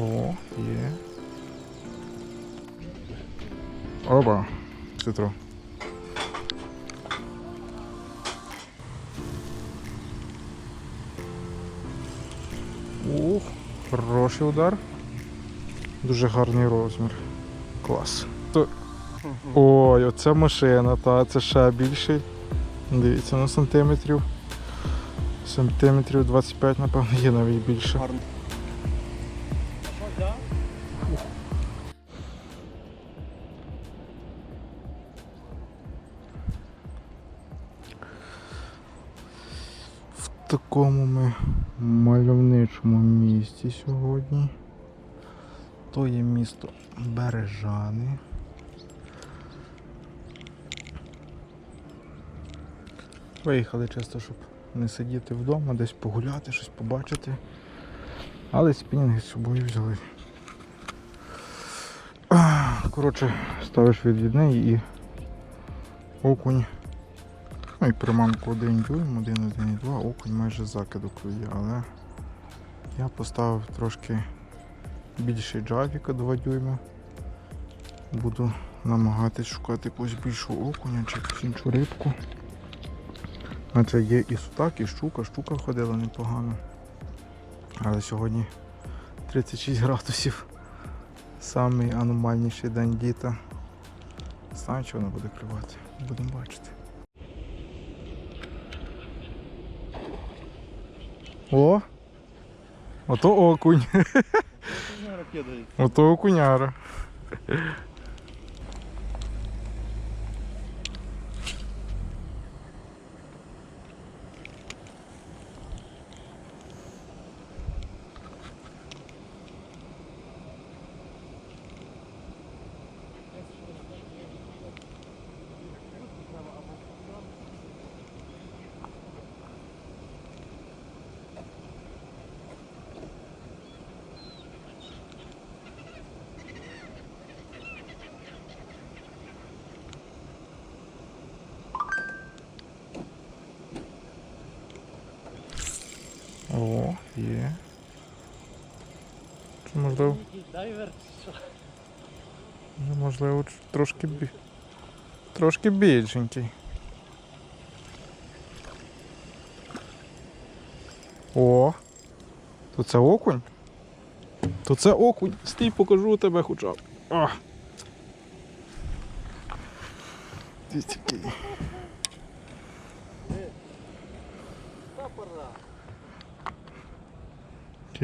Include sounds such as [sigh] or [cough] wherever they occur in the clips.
О, є. Оба. Цитро. Ух, хороший удар. Дуже гарний розмір. Клас. Ой, оце машина, та це ще більший. Дивіться, на сантиметрів. Сантиметрів 25, напевно, є навіть більше. Такому ми мальовничому місті сьогодні. То є місто Бережани. Виїхали чисто, щоб не сидіти вдома, десь погуляти, щось побачити. Але спінінги з собою взяли. Коротше, ставиш відвідний і окунь. Ну і приманку 1 дюйм, 1, 1 2, окунь майже закиду клює, але я поставив трошки більший джавіка 2 дюйма. Буду намагатись шукати якусь більшу окуня чи якусь іншу рибку. Адже є і сутак, і щука, щука ходила непогано. Але сьогодні 36 градусів. Самий аномальніший день літа. Знаю, що вона буде клювати. Будемо бачити. О! Ото окунь. Ото окуняра. О, є. Чи можливо, ну, можливо, трошки бі... трошки більшенький. О! То це окунь? То це окунь. Стій, покажу тебе хоча б. А. Дивіться.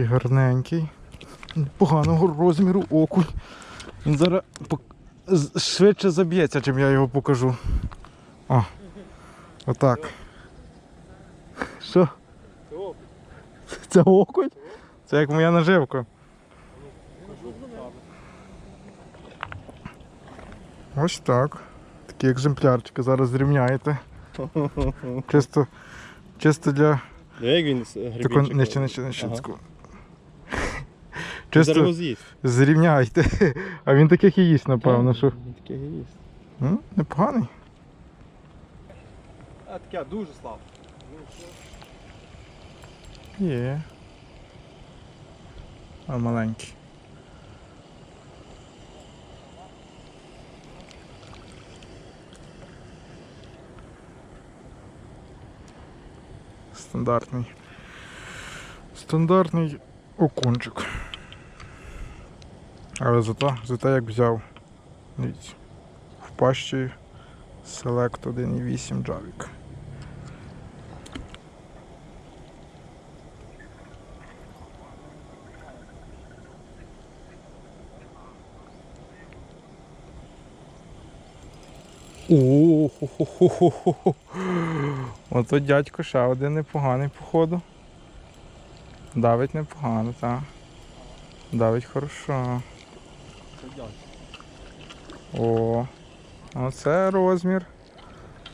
Такий гарненький. Поганого розміру окунь. Він зараз швидше заб'ється, чим я його покажу. О. Отак. Що? Це окунь? Це як моя наживка. Ось так. Такі екземплярчики зараз зрівняєте. [laughs] Чисто, чисто для. Як він грибінчик? нижче, нижче, нижче. Чисто з'їсть. зрівняйте. [laughs] А він таких і їсть, напевно, що. Він таке їсть. М, Непоганий. А таке дуже слабо. Є. А маленький. Стандартний. Стандартний окунчик. Але зато, зато як взяв. В пащі Select 1.8 Javik. О-хо-хо-хо-хо. Ото дядько ще один непоганий, походу. Давить непогано, так. Давить хорошо. О, оце розмір.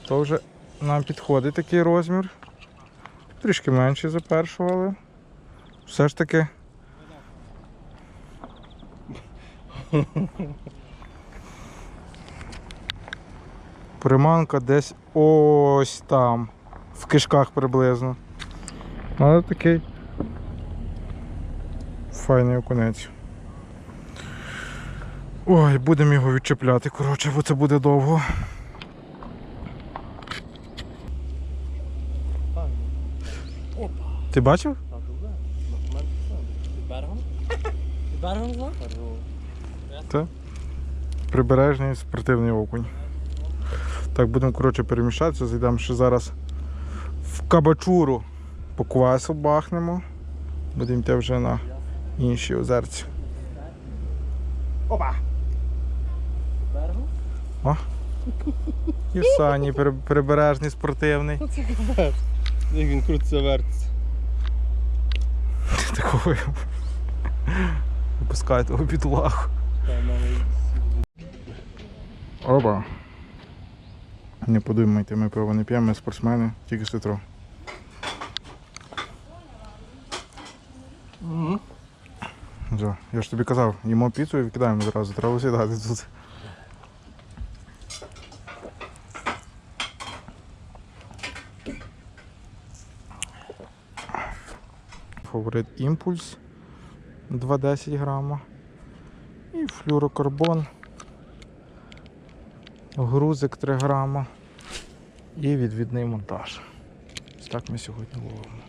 То вже нам підходить такий розмір. Трішки менший за першого, але все ж таки. Приманка десь ось там, в кишках приблизно. Але такий файний окунець. Ой, будемо його відчепляти, коротше, бо це буде довго. Опа. Ти бачив? Так, добре. Під берегом? Під берегом знав? Це прибережний спортивний окунь. Так, будемо коротше переміщатися, зайдемо ще зараз в кабачуру. По квасу бахнемо. Будемо йти вже на інші озерці. Опа! Під берегом? І в сані прибережний спортивний. Це капець. Як він крутиться вертиться. [laughs] Такою. Випускає того бідолаху. Оба. Не подумайте, ми пиво не п'ємо, ми спортсмени, тільки з ситро. Угу. Я ж тобі казав, їмо піцу і викидаємо одразу, треба сідати тут. Фаворит імпульс 2,10 грама. І флюрокарбон. Грузик 3 грама. І відвідний монтаж. Ось так ми сьогодні ловимо.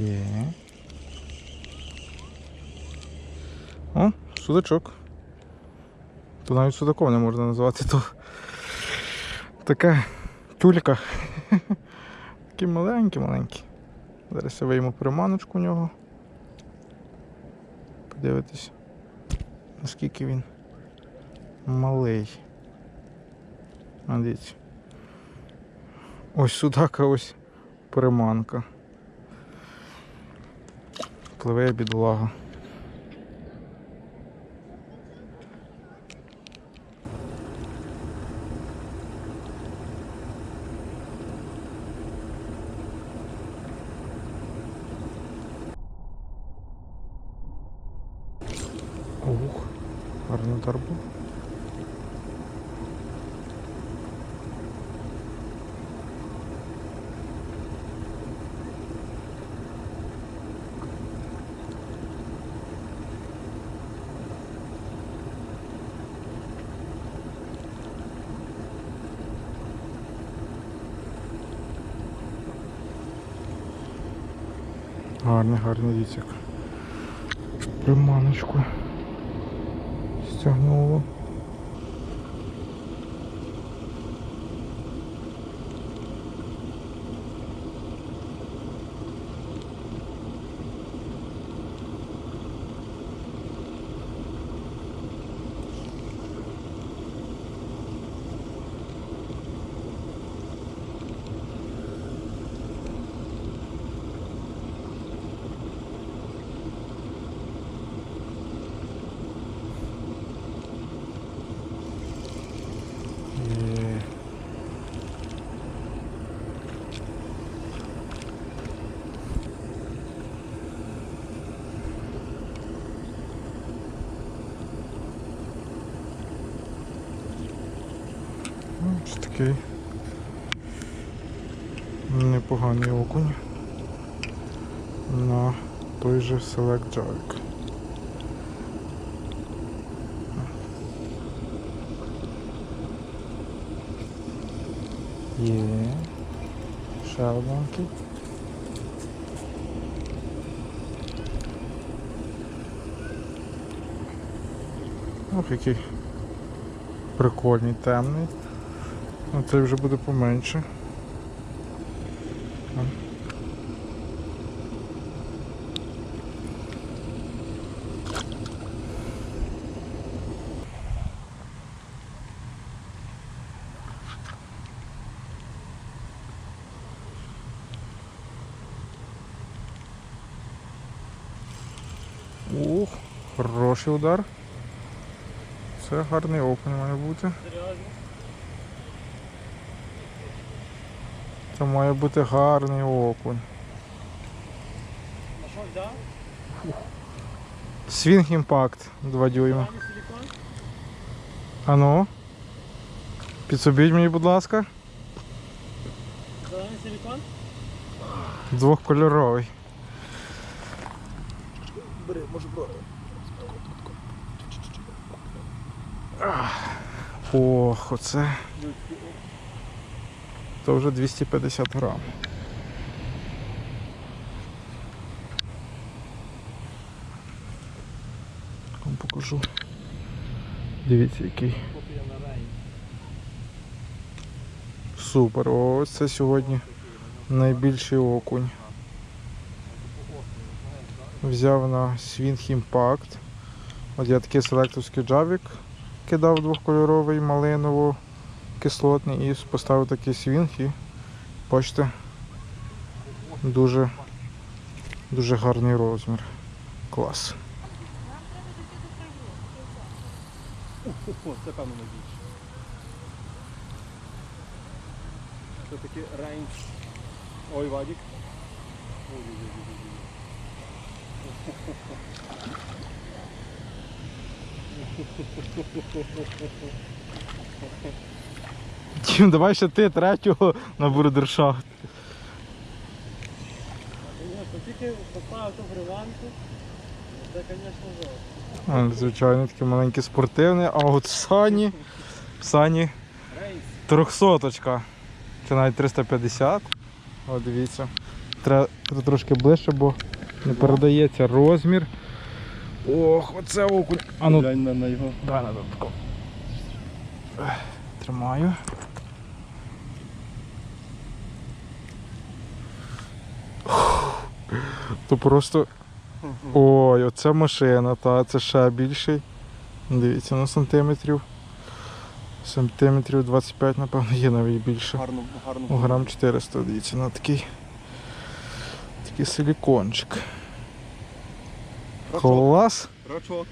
Є. О, судачок. То навіть судаком не можна назвати, то таке тюлька. [laughs] Такий маленький, маленький. Зараз я вийму приманочку у нього. Подивитись, наскільки він малий. Дивіться. Ось судака, ось приманка. Пливе бідолага. Ух, гарний удар був. Гарний, гарний дітик. Приманочку стягнуло. Є. Ну, Ось такий непоганий окунь на той же Select Jack. Є. Ще одненький. Ох, який прикольний, темний. А цей вже буде поменше. Ух, хороший удар. Це гарний окунь має бути. Серйозно? Це має бути гарний окунь. Свінг імпакт 2 дюйма. Ану. Підсобіть мені, будь ласка. Зелений силікон? Двохкольоровий. Бери, може брати. Ох, оце. То вже 250 грам. Вам покажу. Дивіться, який. Супер. Ось це сьогодні найбільший окунь. Взяв на Swing Impact. От я такий селекторський джавік кидав двохкольоровий, малиново кислотний і поставив такий свінг і бачите, дуже, дуже гарний розмір. Клас. Це певно найбільше. Це такий рейндж. Ой, Вадік. Ой-ой-ой-ой-ой. Тім, давай ще ти третього на бурдершафт. Тільки поставив ту гриванку. Це, звісно, жовт. Звичайно, такий маленький спортивний, а от в Сані, в Сані трьохсоточка. Чи навіть 350. О, дивіться. Треба трошки ближче, бо не передається розмір. Ох, оце окунь. А ну, Глянь на, його. дай на. Тримаю. То просто. Ой, оце машина, та це ще більший. Дивіться, на сантиметрів. Сантиметрів 25, напевно, є навіть більше. Гарно, гарно. О, грам 400, дивіться, на такий. Такий силікончик. Клас. Рачок.